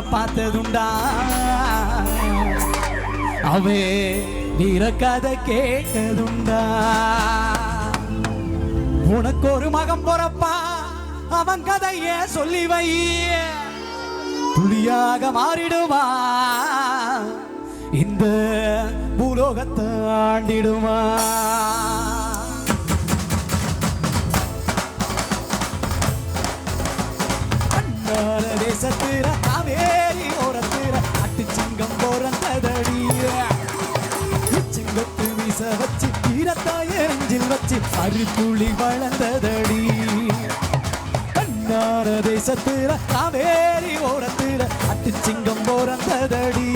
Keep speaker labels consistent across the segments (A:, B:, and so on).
A: பார்த்ததுண்டா. அவே வீர கதை கேட்டதுண்டா. உனக்கு ஒரு மகன் பொறப்பா அவன் கதைய சொல்லி வை. புலியாக மாறிடுவா. இந்த பூலோகத்தை ஆண்டிடுவா. தேசத்தில வேலி ஓரத்தில் அட்டு சிங்கம் போறந்ததடிய சிங்கத்து வீச வச்சு தீரத்தாய் எரிஞ்சில் வச்சு அரிப்புளி வளர்ந்ததடி. கண்ணார தேசத்தில் காவேரி ஓரத்தில் அட்டு சிங்கம் போறந்ததடி.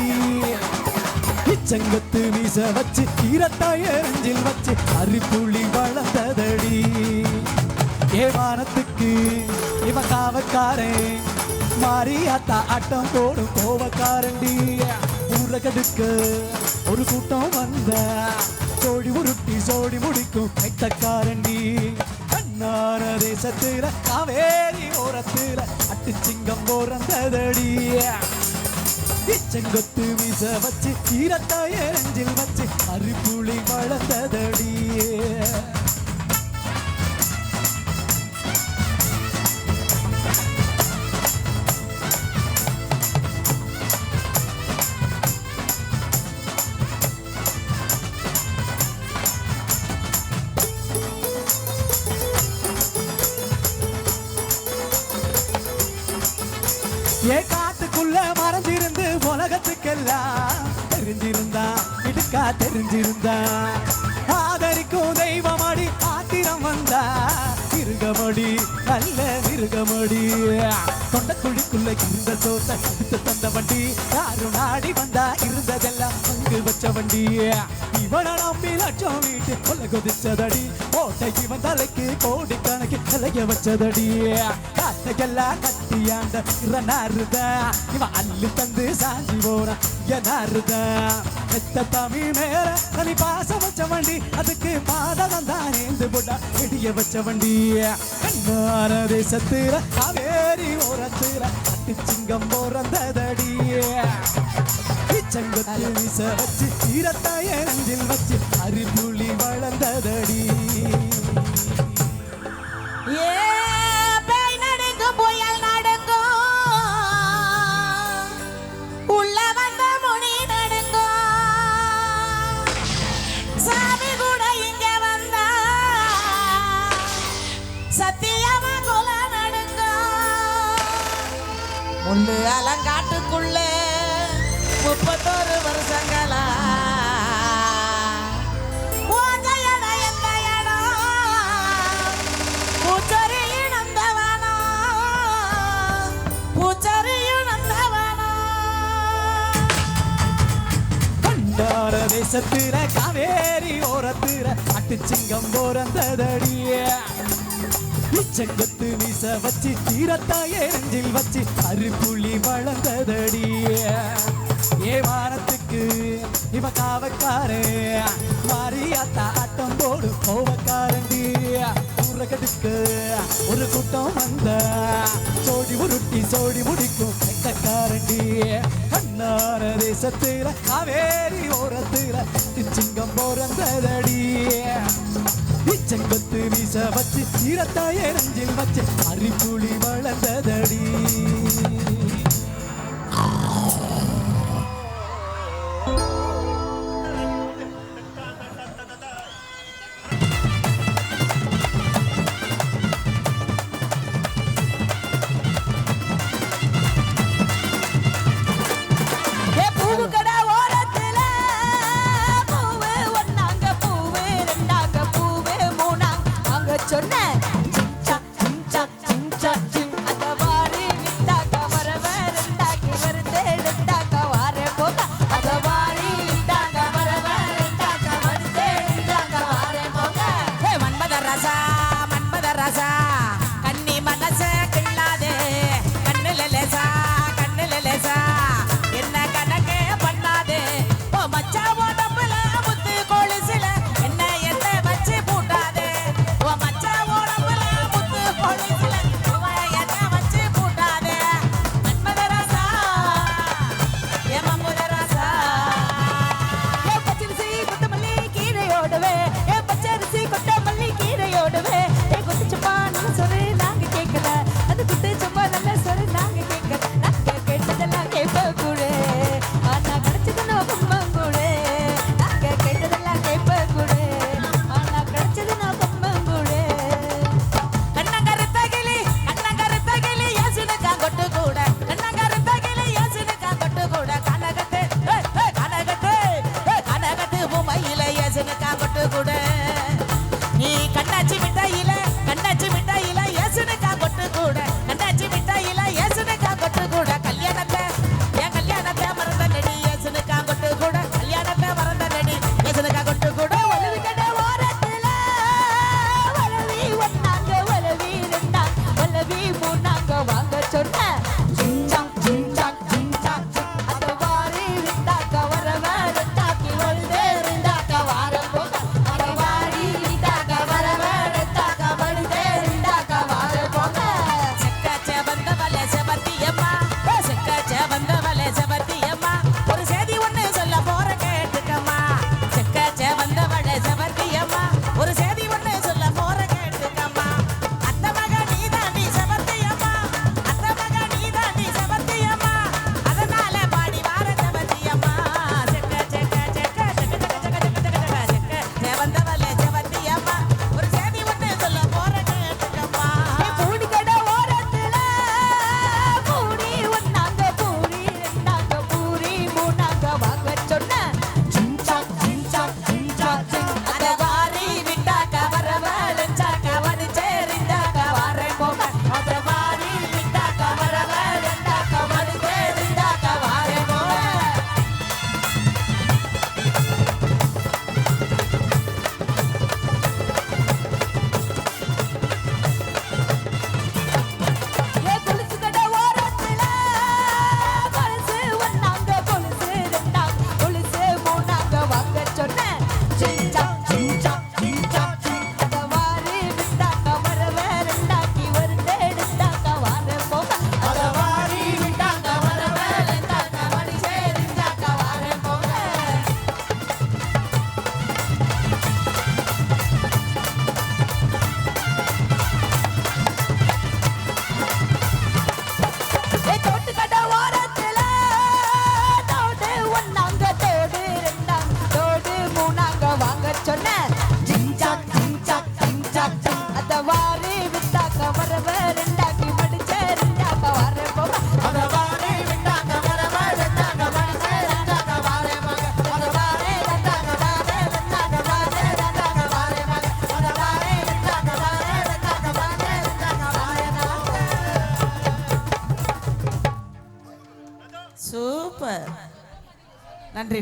A: இச்சங்கத்து வீச வச்சு தீரத்தாய் எரிஞ்சில் வச்சு அரிப்புளி வளர்ந்ததடி. ஏவானத்துக்கு இவ காவக்காரன் மாரியாத்தா ஆட்டம் போடும் கோவக்காரண்டி. ஊரகடுக்க ஒரு கூட்டம் வந்த. சோடி உருட்டி சோடி முடிக்கும் கைத்தக்காரண்டி கண்ணான தேசத்துல காவேரி ஓரத்துல அட்டு சிங்கம் போறந்ததடி. இச்சங்கத்து வீச வச்சு ஈரத்தாய நெஞ்சில் வச்சு அரிப்புளி வளர்ந்ததடி. ஏ காட்டுக்குள்ள மறைஞ்சிருந்து உலகத்துக்கெல்லாம் தெரிஞ்சிருந்தா இடுக்கா தெரிஞ்சிருந்தா? ஆதரிக்கும் தெய்வமடி ஆத்திரம் வந்தா? மிருகமடி நல்ல மிருகமடி. தொண்டக்குழிக்குள்ள இருந்த சோத்த எடுத்து தந்த வண்டி. யாரும் நாடி வந்தா இருந்ததெல்லாம் பங்கு வச்ச வண்டி. இவனை நம்பி லட்சம் வீட்டு கொல்ல குதிச்சதடி ஓட்டைக்கு இவன் தலைக்கு கோடி கணக்கு கலைய வச்சதடி. காட்டையெல்லாம் கட்டியாண்ட இறனாருத இவன் அள்ளி தந்து சாஞ்சி போற எனாருத எத்த தமிழ் மேல தனி பாச வச்ச வண்டி. அதுக்கு பாதகம் தான் ஏந்து போட்டா இடிய வச்ச வண்டி. கண்ணார தேசத்துல காவேரி ஓரத்துல அட்டுச்சிங்கம் போறந்ததடி. இச்சங்கத்து விச வச்சு ஈரத்தாய் நெஞ்சில் வச்சு அரிப்புளி வளர்ந்ததடி.
B: முள்ளு அலங்காட்டுக்குள்ள முப்பத்தோரு வருஷங்களா? உன்
A: தேசத்துல காவேரி ஓரத்துல அட்டுச்சிங்கம் போறந்ததடிய. இச்சங்கத்து வீச வச்சு தீரத்தாய் எரிஞ்சில் வச்சு அரிப்புளி வளர்ந்ததடிய. ஏ வானத்துக்கு இவ காவக்காரு. மாரியாத்தா ஆட்டம் போடு கோவக்காரண்டி. ஊரகடுக்க ஒரு கூட்டம் வந்த. சோடி உருட்டி சோடி முடிக்கும் கைத்தக்காரண்டி கண்ணார தேசத்துல காவேரி ஓரத்துல சிங்கம் போறந்ததடி. இச்சங்கத்து வீச வச்சு சீரத்தாய் எரிஞ்சில் வச்சு அரிப்புளி
B: வளர்ந்தது. கூட. நீ கண்ணாச்சி விட்ட நன்றி